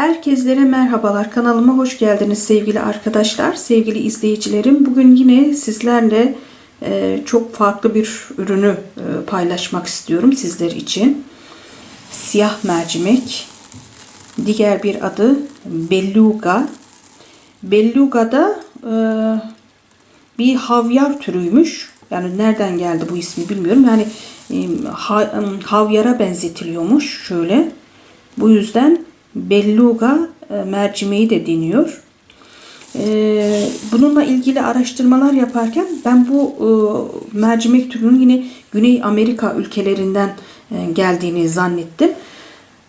Herkeslere merhabalar. Kanalıma hoş geldiniz sevgili arkadaşlar, sevgili izleyicilerim. Bugün yine sizlerle e, çok farklı bir ürünü e, paylaşmak istiyorum sizler için. Siyah mercimek. Diğer bir adı belluga. Belluga da e, bir havyar türüymüş. Yani nereden geldi bu ismi bilmiyorum. Yani ha- havyara benzetiliyormuş şöyle. Bu yüzden belluga e, mercimeği de deniyor. E, Bununla ilgili araştırmalar yaparken ben bu e, mercimek türünün yine Güney Amerika ülkelerinden geldiğini zannettim.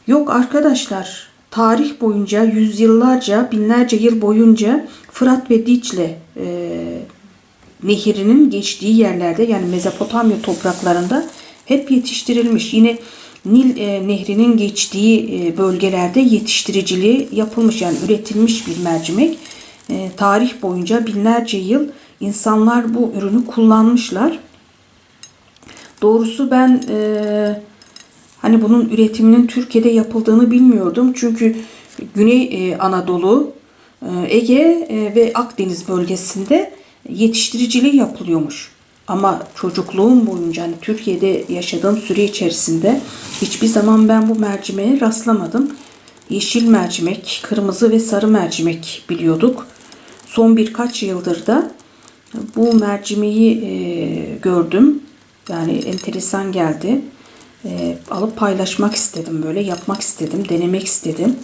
Yok arkadaşlar tarih boyunca yüzyıllarca binlerce yıl boyunca Fırat ve Dicle e, nehirinin geçtiği yerlerde yani Mezopotamya topraklarında hep yetiştirilmiş. Yine Nil e, nehrinin geçtiği e, bölgelerde yetiştiriciliği yapılmış yani üretilmiş bir mercimek. E, tarih boyunca binlerce yıl insanlar bu ürünü kullanmışlar. Doğrusu ben e, hani bunun üretiminin Türkiye'de yapıldığını bilmiyordum. Çünkü Güney e, Anadolu, e, Ege e, ve Akdeniz bölgesinde yetiştiriciliği yapılıyormuş. Ama çocukluğum boyunca hani Türkiye'de yaşadığım süre içerisinde hiçbir zaman ben bu mercimeğe rastlamadım. Yeşil mercimek, kırmızı ve sarı mercimek biliyorduk. Son birkaç yıldır da bu mercimeği e, gördüm. Yani enteresan geldi. E, alıp paylaşmak istedim böyle, yapmak istedim, denemek istedim.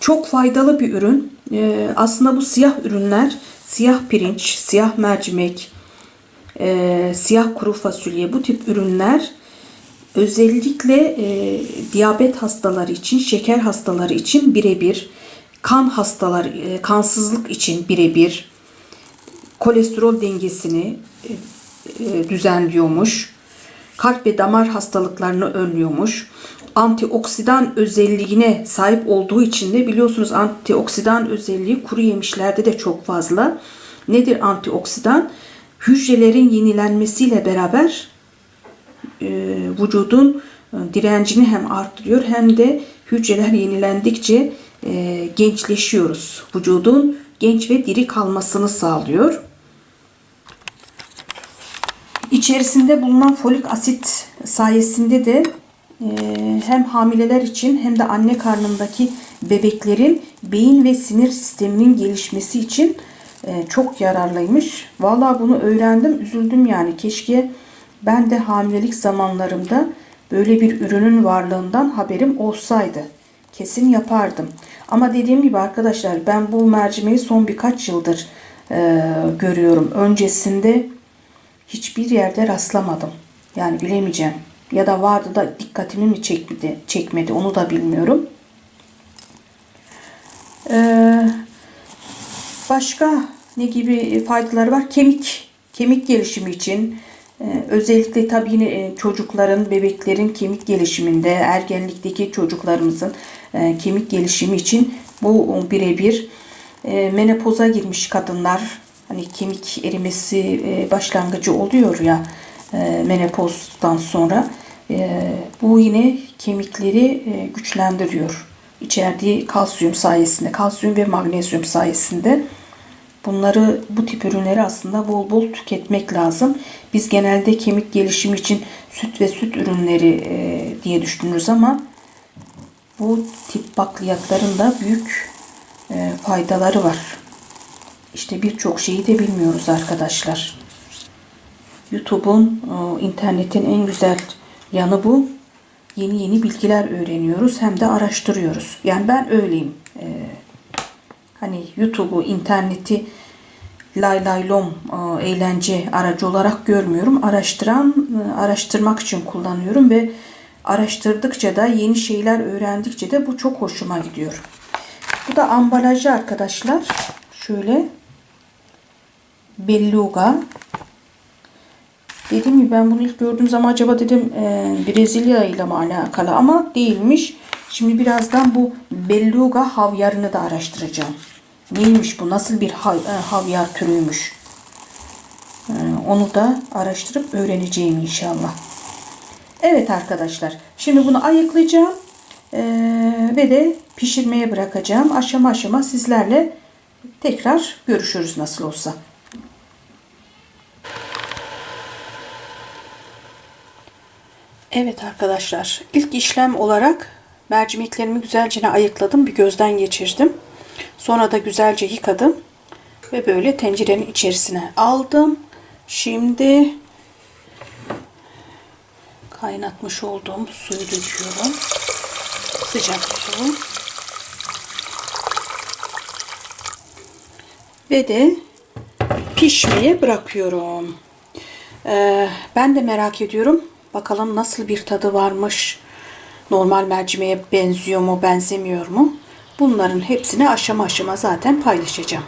Çok faydalı bir ürün. E, aslında bu siyah ürünler, siyah pirinç, siyah mercimek, e, siyah kuru fasulye bu tip ürünler özellikle e, diyabet hastaları için, şeker hastaları için birebir, kan hastaları, e, kansızlık için birebir, kolesterol dengesini e, e, düzenliyormuş, kalp ve damar hastalıklarını önlüyormuş, antioksidan özelliğine sahip olduğu için de biliyorsunuz antioksidan özelliği kuru yemişlerde de çok fazla. Nedir antioksidan? Hücrelerin yenilenmesiyle beraber e, vücudun e, direncini hem arttırıyor hem de hücreler yenilendikçe e, gençleşiyoruz. Vücudun genç ve diri kalmasını sağlıyor. İçerisinde bulunan folik asit sayesinde de e, hem hamileler için hem de anne karnındaki bebeklerin beyin ve sinir sisteminin gelişmesi için e, çok yararlıymış. Vallahi bunu öğrendim, üzüldüm yani. Keşke ben de hamilelik zamanlarımda böyle bir ürünün varlığından haberim olsaydı. Kesin yapardım. Ama dediğim gibi arkadaşlar ben bu mercimeği son birkaç yıldır e, görüyorum. Öncesinde hiçbir yerde rastlamadım. Yani bilemeyeceğim. Ya da vardı da dikkatimi mi çekmedi, çekmedi onu da bilmiyorum. Ee, başka ne gibi faydaları var? Kemik, kemik gelişimi için e, özellikle tabii yine e, çocukların, bebeklerin kemik gelişiminde, ergenlikteki çocuklarımızın e, kemik gelişimi için bu birebir e, menopoza girmiş kadınlar hani kemik erimesi e, başlangıcı oluyor ya e, menopozdan sonra e, bu yine kemikleri e, güçlendiriyor. İçerdiği kalsiyum sayesinde, kalsiyum ve magnezyum sayesinde bunları bu tip ürünleri aslında bol bol tüketmek lazım. Biz genelde kemik gelişimi için süt ve süt ürünleri e, diye düşünürüz ama bu tip bakliyatların da büyük e, faydaları var. İşte birçok şeyi de bilmiyoruz arkadaşlar. YouTube'un, internetin en güzel yanı bu. Yeni yeni bilgiler öğreniyoruz hem de araştırıyoruz. Yani ben öyleyim. Ee, hani YouTube'u, interneti lay lay lom e, eğlence aracı olarak görmüyorum. Araştıran, e, araştırmak için kullanıyorum ve araştırdıkça da yeni şeyler öğrendikçe de bu çok hoşuma gidiyor. Bu da ambalajı arkadaşlar. Şöyle belluga. Dedim mi ben bunu ilk gördüğüm zaman acaba dedim e, Brezilya ile mi alakalı ama değilmiş. Şimdi birazdan bu belluga havyarını da araştıracağım. Neymiş bu? Nasıl bir hav, e, havyar türüymüş? E, onu da araştırıp öğreneceğim inşallah. Evet arkadaşlar. Şimdi bunu ayıklayacağım. Ee, ve de pişirmeye bırakacağım. Aşama aşama sizlerle tekrar görüşürüz nasıl olsa. Evet arkadaşlar, ilk işlem olarak mercimeklerimi güzelce ayıkladım, bir gözden geçirdim. Sonra da güzelce yıkadım ve böyle tencerenin içerisine aldım. Şimdi kaynatmış olduğum suyu döküyorum. Sıcak su. Ve de pişmeye bırakıyorum. Ee, ben de merak ediyorum. Bakalım nasıl bir tadı varmış. Normal mercimeğe benziyor mu, benzemiyor mu? Bunların hepsini aşama aşama zaten paylaşacağım.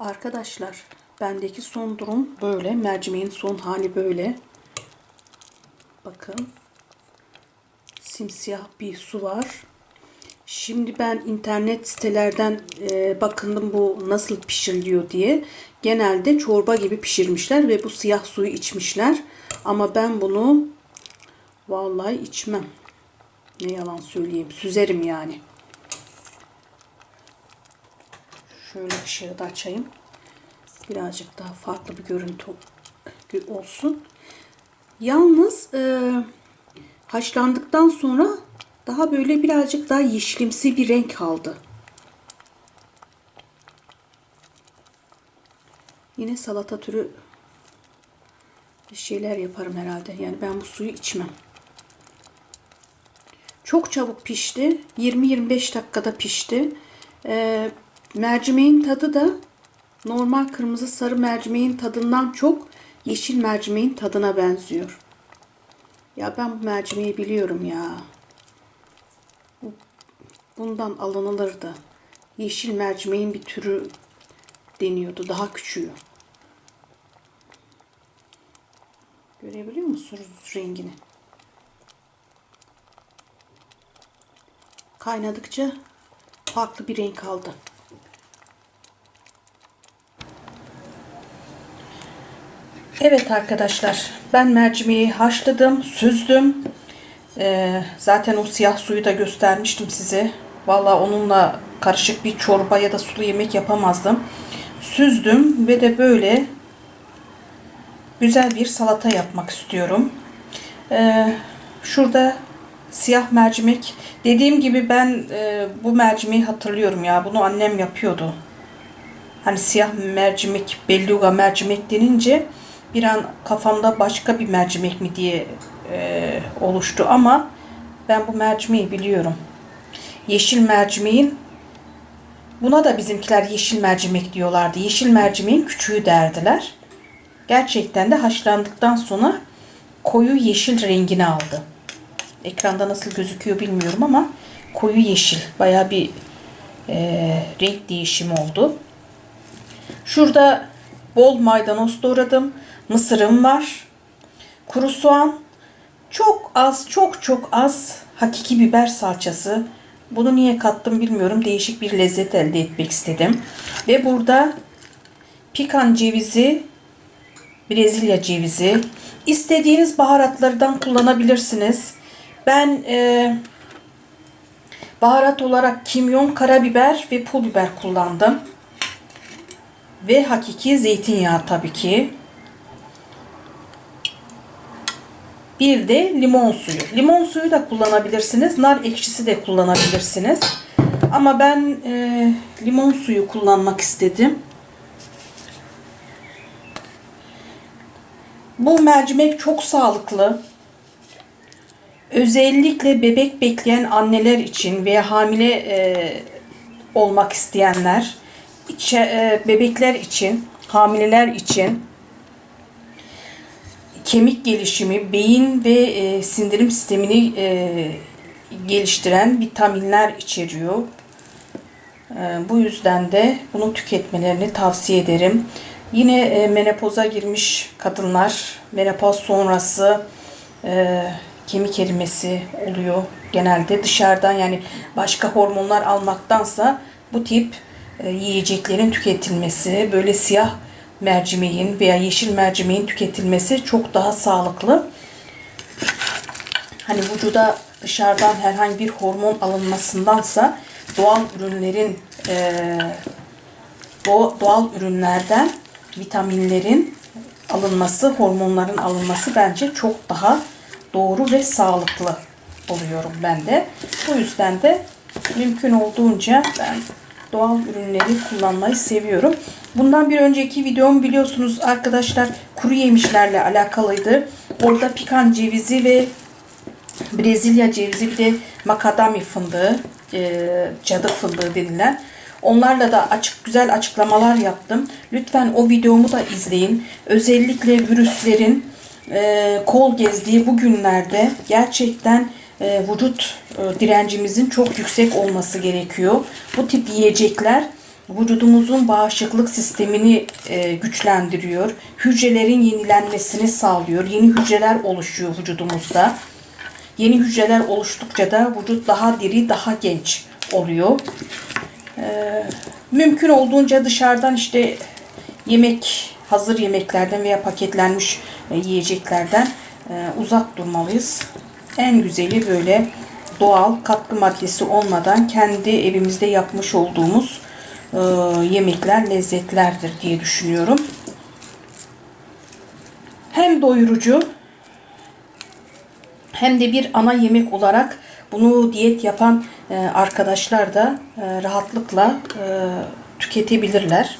Arkadaşlar, bendeki son durum böyle. Mercimeğin son hali böyle. Bakın. Simsiyah bir su var. Şimdi ben internet sitelerden e, bakındım bu nasıl pişiriliyor diye. Genelde çorba gibi pişirmişler ve bu siyah suyu içmişler. Ama ben bunu vallahi içmem. Ne yalan söyleyeyim. Süzerim yani. Şöyle ışığı da açayım. Birazcık daha farklı bir görüntü olsun. Yalnız e, haşlandıktan sonra daha böyle birazcık daha yeşilimsi bir renk aldı. Yine salata türü bir şeyler yaparım herhalde. Yani ben bu suyu içmem. Çok çabuk pişti. 20-25 dakikada pişti. Ee, mercimeğin tadı da normal kırmızı sarı mercimeğin tadından çok yeşil mercimeğin tadına benziyor. Ya ben bu mercimeği biliyorum ya. Bundan alınılırdı. Yeşil mercimeğin bir türü deniyordu. Daha küçüğü. Görebiliyor musunuz rengini? Kaynadıkça farklı bir renk aldı. Evet arkadaşlar ben mercimeği haşladım, süzdüm. Ee, zaten o siyah suyu da göstermiştim size. Valla onunla karışık bir çorba ya da sulu yemek yapamazdım. Süzdüm ve de böyle güzel bir salata yapmak istiyorum. Ee, şurada siyah mercimek. Dediğim gibi ben e, bu mercimeği hatırlıyorum ya. Bunu annem yapıyordu. Hani siyah mercimek, belluga mercimek denince bir an kafamda başka bir mercimek mi diye e, oluştu ama ben bu mercimeği biliyorum. Yeşil mercimeğin buna da bizimkiler yeşil mercimek diyorlardı. Yeşil mercimeğin küçüğü derdiler. Gerçekten de haşlandıktan sonra koyu yeşil rengini aldı. Ekranda nasıl gözüküyor bilmiyorum ama koyu yeşil. Baya bir e, renk değişimi oldu. Şurada bol maydanoz doğradım. Mısırım var. Kuru soğan. Çok az, çok çok az hakiki biber salçası. Bunu niye kattım bilmiyorum. Değişik bir lezzet elde etmek istedim. Ve burada pikan cevizi, Brezilya cevizi. İstediğiniz baharatlardan kullanabilirsiniz. Ben e, baharat olarak kimyon, karabiber ve pul biber kullandım. Ve hakiki zeytinyağı tabii ki. Bir de limon suyu. Limon suyu da kullanabilirsiniz. Nar ekşisi de kullanabilirsiniz. Ama ben e, limon suyu kullanmak istedim. Bu mercimek çok sağlıklı. Özellikle bebek bekleyen anneler için veya hamile e, olmak isteyenler, içe, e, bebekler için, hamileler için kemik gelişimi, beyin ve e, sindirim sistemini e, geliştiren vitaminler içeriyor. E, bu yüzden de bunu tüketmelerini tavsiye ederim. Yine e, menopoza girmiş kadınlar, menopoz sonrası e, kemik erimesi oluyor genelde dışarıdan yani başka hormonlar almaktansa bu tip e, yiyeceklerin tüketilmesi, böyle siyah mercimeğin veya yeşil mercimeğin tüketilmesi çok daha sağlıklı. Hani vücuda dışarıdan herhangi bir hormon alınmasındansa doğal ürünlerin doğ- doğal ürünlerden vitaminlerin alınması, hormonların alınması bence çok daha doğru ve sağlıklı oluyorum ben de. Bu yüzden de mümkün olduğunca ben doğal ürünleri kullanmayı seviyorum. Bundan bir önceki videom biliyorsunuz arkadaşlar kuru yemişlerle alakalıydı. Orada pikan cevizi ve Brezilya cevizi bir de makadami fındığı, e, cadı fındığı denilen. Onlarla da açık güzel açıklamalar yaptım. Lütfen o videomu da izleyin. Özellikle virüslerin e, kol gezdiği bu günlerde gerçekten e, vücut e, direncimizin çok yüksek olması gerekiyor. Bu tip yiyecekler vücudumuzun bağışıklık sistemini e, güçlendiriyor. Hücrelerin yenilenmesini sağlıyor. Yeni hücreler oluşuyor vücudumuzda. Yeni hücreler oluştukça da vücut daha diri, daha genç oluyor. Ee, mümkün olduğunca dışarıdan işte yemek, hazır yemeklerden veya paketlenmiş e, yiyeceklerden e, uzak durmalıyız. En güzeli böyle doğal katkı maddesi olmadan kendi evimizde yapmış olduğumuz e, yemekler lezzetlerdir diye düşünüyorum. Hem doyurucu hem de bir ana yemek olarak bunu diyet yapan e, arkadaşlar da e, rahatlıkla e, tüketebilirler.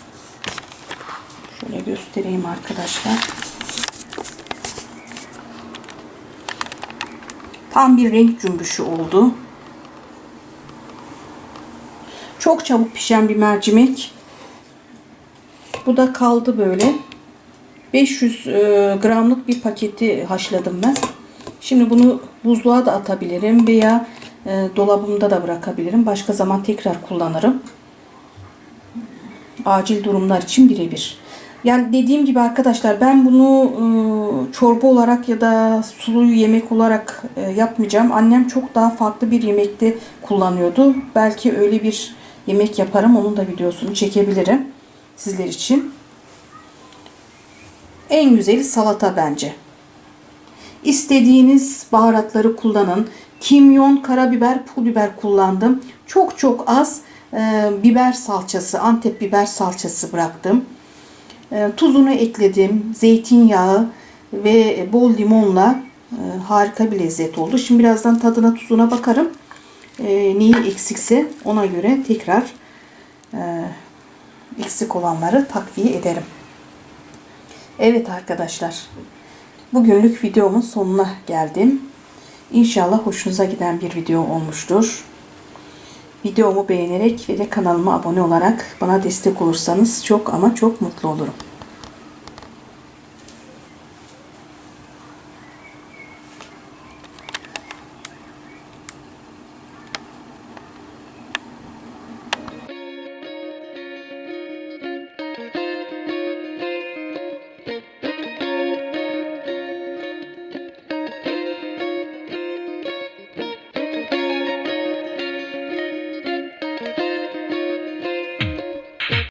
Şöyle göstereyim arkadaşlar. Tam bir renk cümbüşü oldu. Çok çabuk pişen bir mercimek. Bu da kaldı böyle. 500 e, gramlık bir paketi haşladım ben. Şimdi bunu buzluğa da atabilirim veya e, dolabımda da bırakabilirim. Başka zaman tekrar kullanırım. Acil durumlar için birebir. Yani dediğim gibi arkadaşlar ben bunu e, çorba olarak ya da sulu yemek olarak e, yapmayacağım. Annem çok daha farklı bir yemekte kullanıyordu. Belki öyle bir yemek yaparım. Onun da videosunu çekebilirim sizler için. En güzeli salata bence. İstediğiniz baharatları kullanın. Kimyon, karabiber, pul biber kullandım. Çok çok az e, biber salçası, Antep biber salçası bıraktım. E, tuzunu ekledim. Zeytinyağı ve bol limonla e, harika bir lezzet oldu. Şimdi birazdan tadına tuzuna bakarım. E, neyi eksikse ona göre tekrar eksik olanları takviye ederim. Evet arkadaşlar. Bugünlük videomun sonuna geldim. İnşallah hoşunuza giden bir video olmuştur. Videomu beğenerek ve de kanalıma abone olarak bana destek olursanız çok ama çok mutlu olurum.